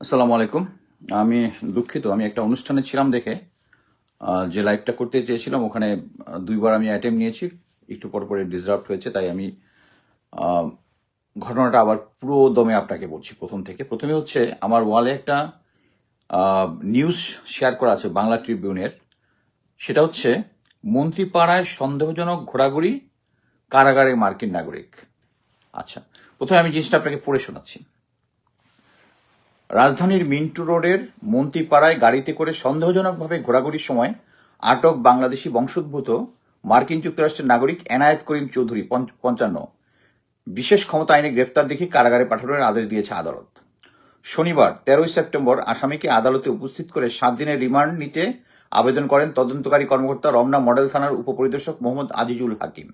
আসসালামু আলাইকুম। আমি দুঃখিত, আমি একটা অনুষ্ঠানে ছিলাম দেখে। যে লাইভটা করতে চেয়েছিলাম, ওখানে দুইবার আমি অ্যাটেম্প নিয়েছি। একটু পর পরে ডিসরাপ্ট হয়েছে, তাই আমি ঘটনাটা আবার পুরো দমে আপনাকে বলছি প্রথম থেকে। প্রথমে হচ্ছে, আমার ওয়ালে একটা নিউজ শেয়ার করা আছে বাংলা ট্রিবিউনের। সেটা হচ্ছে, মন্ত্রীপাড়ায় সন্দেহজনক ঘোরাঘুরি কারাগারে মার্কিন নাগরিক। আচ্ছা প্রথমে আমি জিনিসটা আপনাকে পড়ে শোনাচ্ছি। রাজধানীর মিন্টু রোডের মন্ত্রীপাড়ায় গাড়িতে করে সন্দেহজনকভাবে ঘোরাঘুরির সময় আটক বাংলাদেশি বংশোদ্ভূত মার্কিন যুক্তরাষ্ট্রের নাগরিক এনায়েত করিম চৌধুরী পঞ্চ- পঞ্চান্ন। বিশেষ ক্ষমতা আইনে গ্রেফতার দেখে কারাগারে পাঠানোর আদেশ দিয়েছে আদালত। শনিবার, তেরোই সেপ্টেম্বর, আসামিকে আদালতে উপস্থিত করে সাত দিনের রিমান্ড নিতে আবেদন করেন তদন্তকারী কর্মকর্তা রমনা মডেল থানার উপপরিদর্শক মোহাম্মদ আজিজুল হাকিম।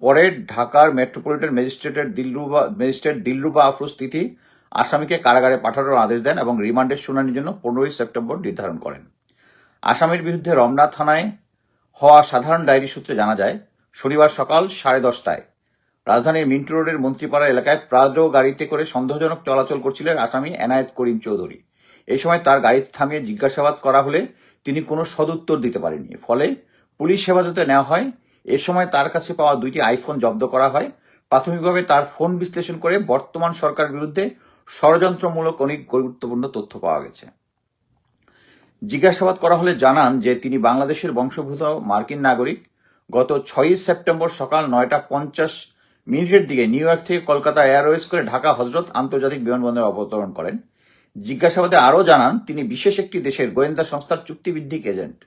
পরে ঢাকার মেট্রোপলিটন ম্যাজিস্ট্রেটের দিলরুবা, ম্যাজিস্ট্রেট দিলরুবা আফরোজ তিথি আসামিকে কারাগারে পাঠানোর আদেশ দেন এবং রিমান্ডের শুনানির জন্য পনেরোই সেপ্টেম্বর নির্ধারণ করেন। আসামির বিরুদ্ধে রমনা থানায় হওয়া সাধারণ ডায়েরি সূত্রে জানা যায়, শনিবার সকাল সাড়ে দশটায় রাজধানীর মিন্টু রোডের মন্ত্রীপাড়া এলাকায় প্রাদ্র গাড়িতে করে সন্দেহজনক চলাচল করছিলেন আসামি এনায়েত করিম চৌধুরী। এই সময় তার গাড়ি থামিয়ে জিজ্ঞাসাবাদ করা হলে তিনি কোনো সদুত্তর দিতে পারেননি। ফলে পুলিশ হেফাজতে নেওয়া হয়। এ সময় তার কাছে পাওয়া দুইটি আইফোন জব্দ করা হয়। প্রাথমিকভাবে তার ফোন বিশ্লেষণ করে বর্তমান সরকার বিরুদ্ধে ষড়যন্ত্রমূলক অনেক গুরুত্বপূর্ণ তথ্য পাওয়া গেছে। জিজ্ঞাসাবাদ করা হলে জানান যে, তিনি বাংলাদেশের বংশোদ্ভূত মার্কিন নাগরিক। গত ছয়ই সেপ্টেম্বর সকাল নয়টা পঞ্চাশ মিনিটের দিকে নিউ ইয়র্ক থেকে কলকাতা এয়ারওয়েজ করে ঢাকা হজরত আন্তর্জাতিক বিমানবন্দরে অবতরণ করেন। জিজ্ঞাসাবাদে আরও জানান, তিনি বিশেষ একটি দেশের গোয়েন্দা সংস্থার চুক্তিভিত্তিক এজেন্ট।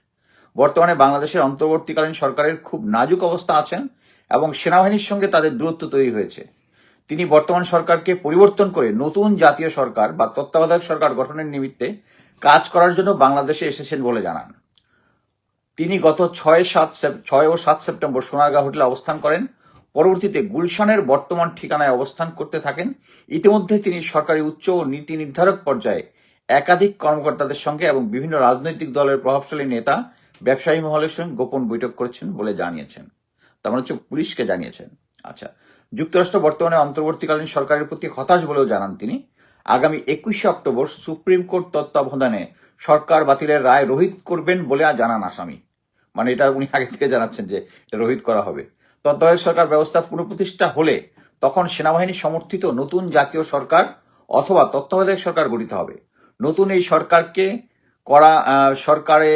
বর্তমানে বাংলাদেশের অন্তর্বর্তীকালীন সরকারের খুব নাজুক অবস্থা আছেন এবং সেনাবাহিনীর সঙ্গে তাদের দূরত্ব তৈরি হয়েছে। তিনি বর্তমান সরকারকে পরিবর্তন করে নতুন জাতীয় সরকার বা তত্ত্বাবধায়ক সরকার গঠনের নিমিত্তে কাজ করার জন্য বাংলাদেশে এসেছেন বলে জানান। তিনি গত ছয় সাত ছয় ও সাত সেপ্টেম্বর সোনারগাঁ হোটেলে অবস্থান করেন। পরবর্তীতে গুলশানের বর্তমান ঠিকানায় অবস্থান করতে থাকেন। ইতিমধ্যে তিনি সরকারি উচ্চ ও নীতি নির্ধারক পর্যায়ে একাধিক কর্মকর্তাদের সঙ্গে এবং বিভিন্ন রাজনৈতিক দলের প্রভাবশালী নেতা, ব্যবসায়ী মহলের সঙ্গে গোপন বৈঠক করেছেন বলে জানিয়েছেন। তার মানে হচ্ছে পুলিশকে জানিয়েছেন। আচ্ছা যুক্তরাষ্ট্র বর্তমানে অন্তর্বর্তীকালীন সরকারের প্রতি হতাশ বলেও জানান তিনি। আগামী একুশে অক্টোবর সুপ্রিম কোর্ট তত্ত্বাবধানে সরকার বাতিলের রায় রোহিত করবেন বলে জানান আসামি। মানে এটা উনি আগে থেকে জানাচ্ছেন যে এটা রোহিত করা হবে। তত্ত্বাবধায়ক সরকার ব্যবস্থা পুনঃপ্রতিষ্ঠা হলে তখন সেনাবাহিনী সমর্থিত নতুন জাতীয় সরকার অথবা তত্ত্বাবধায়ক সরকার গঠিত হবে। নতুন এই সরকারকে করা সরকারে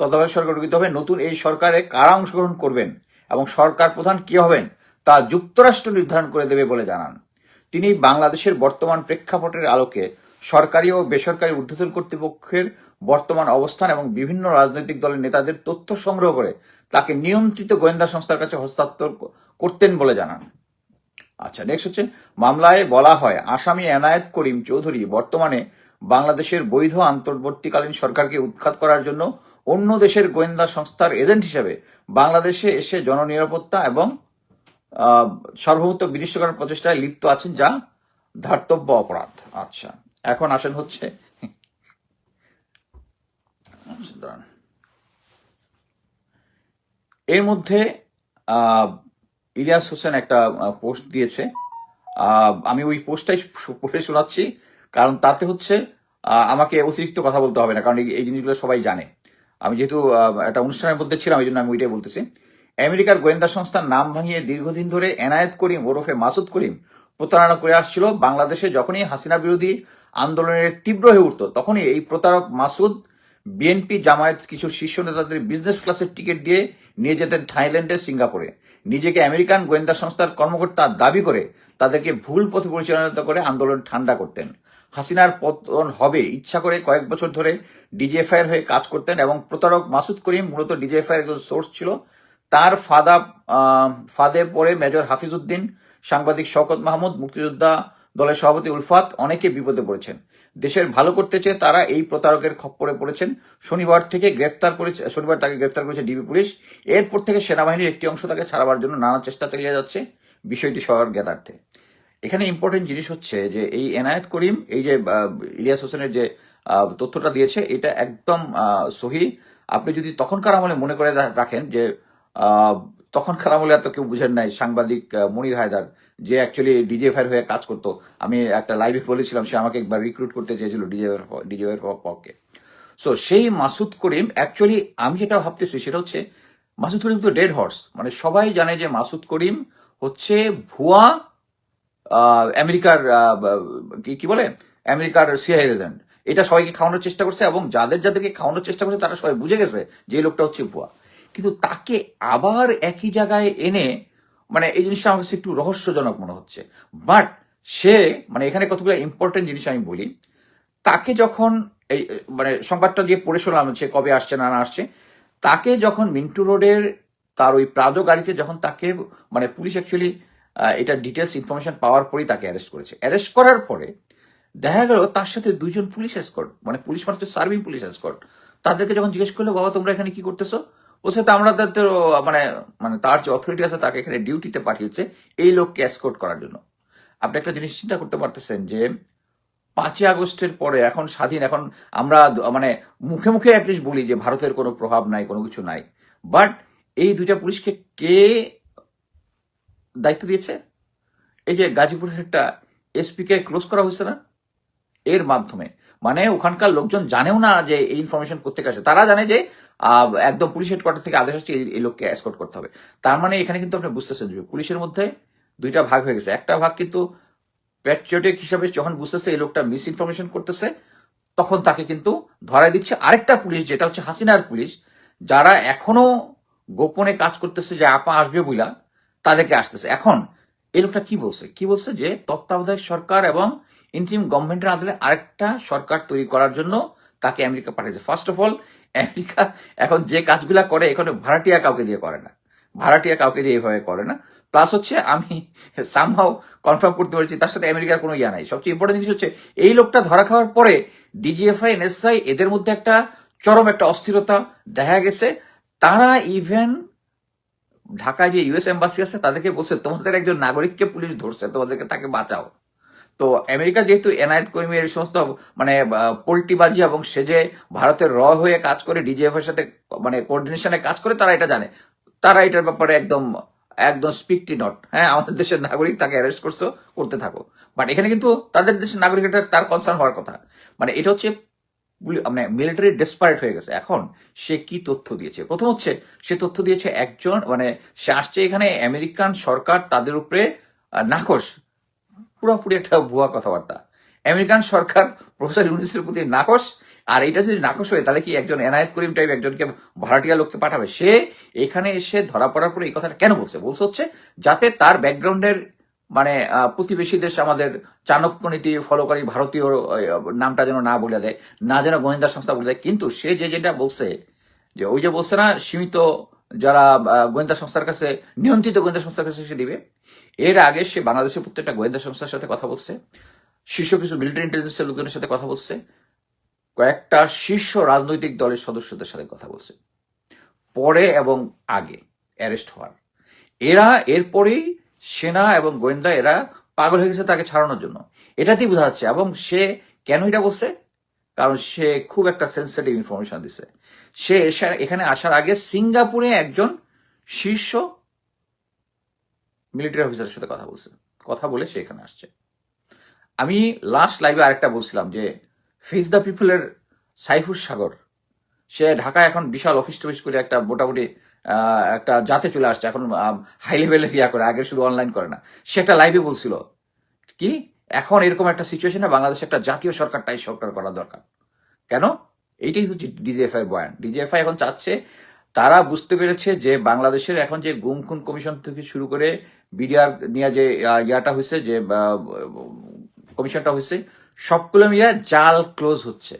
তত্ত্বাবধায়ক সরকার গঠিত হবে। নতুন এই সরকারে কারা অংশগ্রহণ করবেন এবং সরকার প্রধান কি হবেন তা যুক্তরাষ্ট্র নির্ধারণ করে দেবে বলে জানান। তিনি বাংলাদেশের বর্তমান প্রেক্ষাপটের আলোকে সরকারি ও বেসরকারি ঊর্ধ্বতন কর্তৃপক্ষের বর্তমান অবস্থান এবং বিভিন্ন রাজনৈতিক দলের নেতাদের তথ্য সংগ্রহ করে তাকে নিয়ন্ত্রিত গোয়েন্দা সংস্থার কাছে হস্তান্তর করতেন বলে জানান। আচ্ছা নেক্সট হচ্ছে, মামলায় বলা হয়, আসামি এনায়েত করিম চৌধুরী বর্তমানে বাংলাদেশের বৈধ অন্তর্বর্তীকালীন সরকারকে উৎখাত করার জন্য অন্য দেশের গোয়েন্দা সংস্থার এজেন্ট হিসেবে বাংলাদেশে এসে জননিরাপত্তা এবং আহ, সার্বভৌমত্ব বিনিষ্ট করার প্রচেষ্টায় লিপ্ত আছেন যা ধার্তব্য অপরাধ আচ্ছা এখন আসেন হচ্ছে। এর মধ্যে ইলিয়াস হোসেন একটা পোস্ট দিয়েছে আমি ওই পোস্টটাই পড়ে শোনাচ্ছি কারণ তাতে হচ্ছে আমাকে অতিরিক্ত কথা বলতে হবে না কারণ এই জিনিসগুলো সবাই জানে আমি যেহেতু একটা অনুষ্ঠানের মধ্যে ছিলাম এই জন্য আমি ওইটাই বলতেছি। আমেরিকার গোয়েন্দা সংস্থার নাম ভাঙিয়ে দীর্ঘদিন ধরে এনায়েত করিম ওরফে মাসুদ করিম প্রতারণা করে আসছিল। বাংলাদেশে যখনই হাসিনা বিরোধী আন্দোলনের তীব্র হয়ে উঠত, তখনই এই প্রতারক মাসুদ বিএনপি জামায়াত কিছু শীর্ষ নেতাদের বিজনেস ক্লাসের টিকিট দিয়ে নিয়ে যেতেন থাইল্যান্ডে সিঙ্গাপুরে। নিজেকে আমেরিকান গোয়েন্দা সংস্থার কর্মকর্তা দাবি করে তাদেরকে ভুল পথে পরিচালনা করে আন্দোলন ঠান্ডা করতেন। হাসিনার পতন হবে। ইচ্ছা করে কয়েক বছর ধরে ডিজিএফআই এর হয়ে কাজ করতেন এবং প্রতারক মাসুদ করিম মূলত ডিজিএফআই এর একজন সোর্স ছিল। তার ফাদা ফাদে পড়ে মেজর হাফিজউদ্দিন, সাংবাদিক শওকত মাহমুদ, মুক্তিযোদ্ধা দলের সভাপতি উলফাত অনেকে বিপদে পড়েছেন। দেশের ভালো করতে চেয়ে তারা এই প্রতারকের খপ্পরে পড়েছেন। শনিবার থেকে গ্রেফতার করেছে, শনিবার তাকে গ্রেফতার করেছে ডিবি পুলিশ। এরপর থেকে সেনাবাহিনীর একটি অংশ তাকে ছাড়াবার জন্য নানা চেষ্টা চালিয়ে যাচ্ছে। বিষয়টি সবার জ্ঞাতার্থে। এখানে ইম্পর্টেন্ট জিনিস হচ্ছে যে এই এনায়েত করিম, এই যে ইলিয়াস হোসেনের যে তথ্যটা দিয়েছে, এটা একদম সহি। আপনি যদি তখনকার আমলে মনে করে রাখেন যে তখনকার আমলে এত কেউ বুঝেন নাই সাংবাদিক মনির হায়দার, যে অ্যাকচুয়ালি ডিজিএফআই হয়ে কাজ করতো। আমি একটা লাইভে বলেছিলাম, সে আমাকে একবার রিক্রুট করতে চেয়েছিল ডিজিএফআই এর পক্ষে সো সেই মাসুদ করিম অ্যাকচুয়ালি আমি যেটা ভাবতেছি সেটা হচ্ছে, মাসুদ করিম তো ডেড হর্স মানে সবাই জানে যে মাসুদ করিম হচ্ছে ভুয়া আমেরিকার কি বলে? আমেরিকার সিআই এজেন্ট এটা সবাইকে খাওয়ানোর চেষ্টা করছে এবং যাদের, যাদেরকে খাওয়ানোর চেষ্টা করছে, তারা সবাই বুঝে গেছে যে এই লোকটা হচ্ছে ভুয়া। কিন্তু তাকে আবার একই জায়গায় এনে মানে এই জিনিসটা আমার কাছে একটু রহস্যজনক মনে হচ্ছে। বাট সে মানে এখানে কতগুলো ইম্পর্টেন্ট জিনিস আমি বলি। তাকে যখন এই মানে সংবাদটা দিয়ে পড়ে শোনালাম সে কবে আসছে না না আসছে, তাকে যখন মিন্টু রোডের তার ওই প্রাদো গাড়িতে যখন তাকে মানে পুলিশ অ্যাকচুয়ালি এটা ডিটেলস ইনফরমেশন পাওয়ার পরেই তাকে অ্যারেস্ট করেছে। অ্যারেস্ট করার পরে দেখা গেল তার সাথে দুইজন পুলিশ এসকর্ট মানে পুলিশ মানে সার্ভিং পুলিশ এসকর্ট তাদেরকে যখন জিজ্ঞেস করল, বাবা, তোমরা এখানে কি করতেছো? বলছে, তো আমরা তাদের মানে মানে তার যে অথরিটি আছে, তাকে এখানে ডিউটিতে পাঠিয়েছে এই লোককে এসকোর্ট করার জন্য। আপনি একটা জিনিস চিন্তা করতে পারতেছেন যে, পাঁচই আগস্টের পরে এখন স্বাধীন, এখন আমরা মানে মুখে মুখে অ্যাটলিস্ট বলি যে, ভারতের কোনো প্রভাব নাই, কোনো কিছু নাই। বাট এই দুইটা পুলিশকে কে দায়িত্ব দিয়েছে। এই যে গাজীপুরের একটা এসপি কে ক্লোজ করা হয়েছে না, এর মাধ্যমে। মানে ওখানকার লোকজন জানেও না যে এই ইনফরমেশন কোথেকে আসে। তারা জানে যে একদম পুলিশ হেডকোয়ার্টার থেকে আদেশ আসছে এই- এই লোককে এসকোর্ট করতে হবে। তার মানে এখানে কিন্তু আপনি বুঝতেছেন যে পুলিশের মধ্যে দুইটা ভাগ হয়ে গেছে। একটা ভাগ কিন্তু প্যাট্রিয়টিক হিসাবে যখন বুঝতেছে এই লোকটা মিস ইনফরমেশন করতেছে, তখন তাকে কিন্তু ধরাই দিচ্ছে। আরেকটা পুলিশ, যেটা হচ্ছে হাসিনার পুলিশ, যারা এখনও গোপনে কাজ করতেছে যে, আপা, আসবে বইলা। তাদেরকে আসতেছে। এখন এই লোকটা কি বলছে? কি বলছে যে তত্ত্বাবধায়ক সরকার এবং ইন্টিম গভর্নমেন্টের আদলে আরেকটা সরকার তৈরি করার জন্য তাকে আমেরিকা পাঠিয়েছে। ফার্স্ট অফ অল আমেরিকা এখন যে কাজগুলা করে, এখানে ভাড়াটিয়া কাউকে দিয়ে করে না। ভাড়াটিয়া কাউকে দিয়ে এভাবে করে না। প্লাস হচ্ছে, আমি সামহাও কনফার্ম করতে পারছি, তার সাথে আমেরিকার কোনো ইয়া নাই। সবচেয়ে ইম্পর্টেন্ট জিনিস হচ্ছে, এই লোকটা ধরা খাওয়ার পরে ডিজিএফআই এনএসআই এদের মধ্যে একটা চরম একটা অস্থিরতা দেখা গেছে। তারা ইভেন ঢাকায় যে ইউএস এম্বাসি আছে, তাদেরকে বলছে, তোমাদের একজন নাগরিককে পুলিশ ধরছে, তোমাদেরকে তাকে বাঁচাও। তো আমেরিকা যেহেতু এনায়েত কর্মীর এই সমস্ত মানে পোল্টিবাজি এবং সে যে ভারতের র হয়ে কাজ করে ডিজিএফ এর সাথে মানে কোঅর্ডিনেশনে কাজ করে, তারা এটা জানে। তারা এটার ব্যাপারে একদম একদম স্পিকটি নট। হ্যাঁ আমাদের দেশের নাগরিক তাকে অ্যারেস্ট করছ, করতে থাকো। বাট এখানে কিন্তু তাদের দেশের নাগরিক এটা তার কনসার্ন হওয়ার কথা। মানে এটা হচ্ছে মানে মিলিটারি ডেসপারেট হয়ে গেছে। এখন সে কি তথ্য দিয়েছে? প্রথম হচ্ছে, সে তথ্য দিয়েছে একজন মানে সে আসছে এখানে, আমেরিকান সরকার তাদের উপরে নাকশ পুরোপুরি একটা ভুয়া কথাবার্তা। আমেরিকান সরকার, প্রফেসর ইউনিসের প্রতি নাকশ আর এটা যদি নাকশ হয়, তাহলে কি একজন এনায়েত করিম টাইপ একজনকে ভাড়াটিয়া লোককে পাঠাবে? সে এখানে এসে ধরা পড়ার পরে এই কথাটা কেন বলছে? বলছে হচ্ছে, যাতে তার ব্যাকগ্রাউন্ডের মানে প্রতিবেশী দেশ আমাদের চাণক্য নীতি ফলোকারী ভারতীয় নামটা যেন না বলে দেয়, না যেন গোয়েন্দা সংস্থা বলে দেয়, কিন্তু সে যে যেটা বলছে, যে ওই যে বলছে না, সীমিত যারা গোয়েন্দা সংস্থার কাছে, নিয়ন্ত্রিত গোয়েন্দা সংস্থার কাছে সে দিবে, এর আগে সে বাংলাদেশের প্রত্যেকটা গোয়েন্দা সংস্থার সাথে কথা বলছে, শীর্ষ কিছু মিলিটারি ইন্টেলিজেন্সের লোকজনের সাথে কথা বলছে, কয়েকটা শীর্ষ রাজনৈতিক দলের সদস্যদের সাথে কথা বলছে, পরে এবং আগে অ্যারেস্ট হওয়ার। এরা এরপরেই সেনা এবং গোয়েন্দা এরা পাগল হয়ে গেছে তাকে ছাড়ানোর জন্য। এটাতেই বোঝা যাচ্ছে, এবং সে কেন এটা বলছে কারণ সে খুব একটা সেন্সিটিভ ইনফরমেশন দিছে। সে এখানে আসার আগে সিঙ্গাপুরে একজন শীর্ষ মিলিটারি অফিসারের সাথে কথা বলছে। কথা বলে সে এখানে আসছে। আমি লাস্ট লাইভে আরেকটা বলছিলাম যে ফেস দ্য পিপলের সাইফুর সাগর। সে ঢাকা এখন বিশাল অফিস টফিস করে একটা মোটামুটি একটা জাতে চলে আসছে, এখন হাই লেভেলের ইয়া করে আগে শুধু অনলাইন করে না। সে একটা লাইভে বলছিল। কি? এখন এরকম একটা সিচুয়েশনে বাংলাদেশে একটা জাতীয় সরকারটাই সরকার করা দরকার। কেন? এইটাই হচ্ছে ডিজিএফআই বয়ান। ডিজিএফআই এখন চাচ্ছে, তারা বুঝতে পেরেছে যে বাংলাদেশের এখন যে গুম খুন কমিশন থেকে শুরু করে বিডিআর নিয়ে যে ইয়াটা হয়েছে, যে কমিশনটা হয়েছে, সবগুলো মিলিয়ে জাল ক্লোজ হচ্ছে।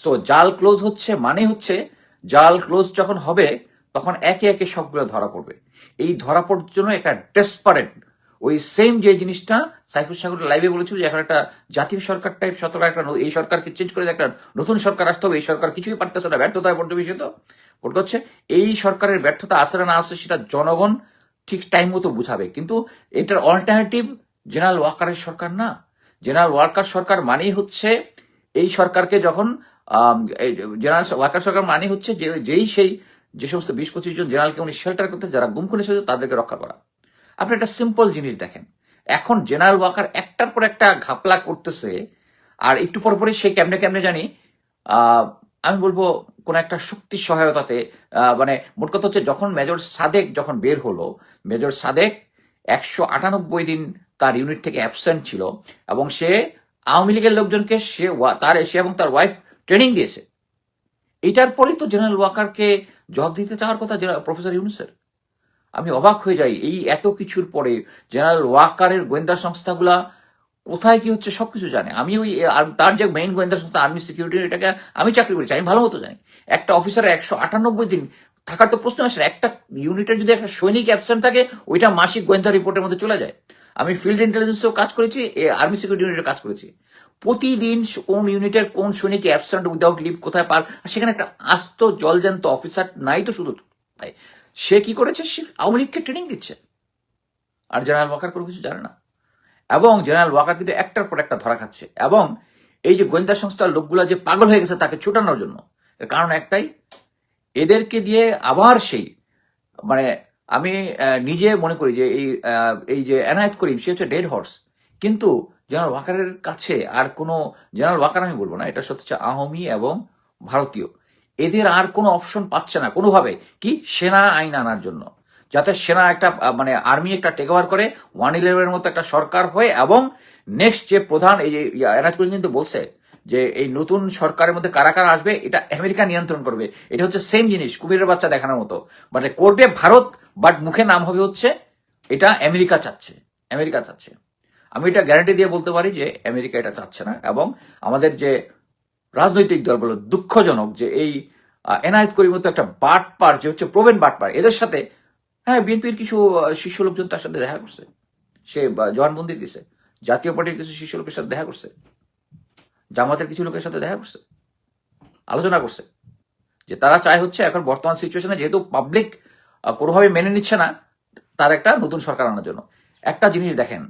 সো জাল ক্লোজ হচ্ছে মানে হচ্ছে, জাল ক্লোজ যখন হবে তখন একে একে সবগুলো ধরা পড়বে। এই ধরা পড়ার জন্য একটা ডেসপারেট ওই সেম যে জিনিসটা সাইফুল সাগর লাইভে বলেছিল যে এখন একটা জাতীয় সরকার টাইপ সরকার একটা এই সরকারকে চেঞ্জ করে একটা নতুন সরকার আসতে হবে, এই সরকার কিছুই পারতেছে না, ব্যর্থতায় পর্যবেসিত ওটা হচ্ছে, এই সরকারের ব্যর্থতা আসে না আসে সেটা জনগণ ঠিক টাইম মতো বুঝাবে। কিন্তু এটার অল্টারনেটিভ জেনারেল ওয়াকারের সরকার না। জেনারেল ওয়ার্কার সরকার মানেই হচ্ছে এই সরকারকে যখন জেনারেল ওয়ার্কার সরকার মানে হচ্ছে যে, যেই সেই যে সমস্ত বিশ পঁচিশ জন জেনারেলকে উনি শেল্টার করতে যারা গুম খুনে এসেছে তাদেরকে রক্ষা করা। আপনি একটা সিম্পল জিনিস দেখেন। এখন জেনারেল ওয়াকার একটার পর একটা ঘাপলা করতেছে, আর একটু পর পরে সে কেমনে কেমনে জানি আমি বলব কোন একটা শক্তির সহায়তাতে মানে মোট কথা হচ্ছে যখন মেজর সাদেক যখন বের হলো, মেজর সাদেক একশো আটানব্বই দিন তার ইউনিট থেকে অ্যাবসেন্ট ছিল এবং সে আওয়ামী লীগের লোকজনকে সে তার সে এবং তার ওয়াইফ ট্রেনিং দিয়েছে। এটার পরেই তো জেনারেল ওয়াকারকে জবাব দিতে চাওয়ার কথা জেনারেল- প্রফেসর ইউনুসের। আমি অবাক হয়ে যাই এই এত কিছুর পরে জেনারেল ওয়াকারের গোয়েন্দা সংস্থাগুলা কোথায় কি হচ্ছে সবকিছু জানে। আমি ওই তার যে মেইন গোয়েন্দা সংস্থা আর্মি সিকিউরিটি এটাকে আমি চাকরি করেছি, আমি ভালো মতো জানি। একটা অফিসারের একশো আটানব্বই দিন থাকার তো প্রশ্ন আসে। একটা ইউনিটের যদি একটা সৈনিক অ্যাবসেন্ট থাকে, ওইটা মাসিক গোয়েন্দা রিপোর্টের মধ্যে চলে যায়। আমি ফিল্ড ইন্টেলিজেন্সেও কাজ করেছি আর্মি সিকিউরিটি ইউনিটের কাজ করেছি। প্রতিদিন কোন ইউনিটের কোন সৈনিক অ্যাবসেন্ট উইদাউট লিভ কোথায় পার সেখানে একটা আস্ত জলজান্ত অফিসার নাই তো শুধু তাই সে কি করেছে? সে আওয়ামী লীগকে ট্রেনিং দিচ্ছে। আর জেনারেল ওয়াকার কোনো কিছু জানে না। এবং জেনারেল ওয়াকার কিন্তু একটার পর একটা ধরা খাচ্ছে। এবং এই যে গোয়েন্দা সংস্থার লোকগুলো যে পাগল হয়ে গেছে তাকে ছুটানোর জন্য কারণ একটাই, এদেরকে দিয়ে আবার সেই মানে আমি নিজে মনে করি যে এই এই যে এনায়েত করিম, সে হচ্ছে ডেড হর্স কিন্তু জেনারেল ওয়াকারের কাছে আর কোনো জেনারেল ওয়াকার আমি বলব না, এটা সত্যি হচ্ছে আহমি এবং ভারতীয়। এদের আর কোনো অপশন পাচ্ছে না কোনোভাবে কি সেনা আইন আনার জন্য। যাতে সেনা একটা মানে আর্মি একটা টেক ওভার করে ওয়ান ইলেভেনের মতো একটা সরকার হয়ে এবং নেক্সট যে প্রধান, এই যে এনায়েত করিম কিন্তু বলছে যে এই নতুন সরকারের মধ্যে কারা কারা আসবে, এটা আমেরিকা নিয়ন্ত্রণ করবে। এটা হচ্ছে সেম জিনিস কুমিরের বাচ্চা দেখানোর মতো। মানে করবে ভারত বাট মুখে নাম হবে হচ্ছে, এটা আমেরিকা চাচ্ছে আমেরিকা চাচ্ছে। আমি এটা গ্যারান্টি দিয়ে বলতে পারি যে আমেরিকা এটা চাচ্ছে না, এবং আমাদের যে রাজনৈতিক দলগুলো দুঃখজনক যে এই এনায়েত করিম মতো একটা বাটপার, যে হচ্ছে প্রবীণ বাটপার, এদের সাথে হ্যাঁ বিএনপির কিছু শীর্ষ লোকজন তার সাথে দেখা করছে। সে জবানবন্দি দিছে। জাতীয় পার্টির কিছু শীর্ষ লোকের সাথে দেখা করছে। জামাতের কিছু লোকের সাথে দেখা করছে, আলোচনা করছে, যে তারা চায় হচ্ছে এখন বর্তমান সিচুয়েশনে যেহেতু পাবলিক কোনোভাবে মেনে নিচ্ছে না, তার একটা নতুন সরকার আনার জন্য। একটা জিনিস দেখেন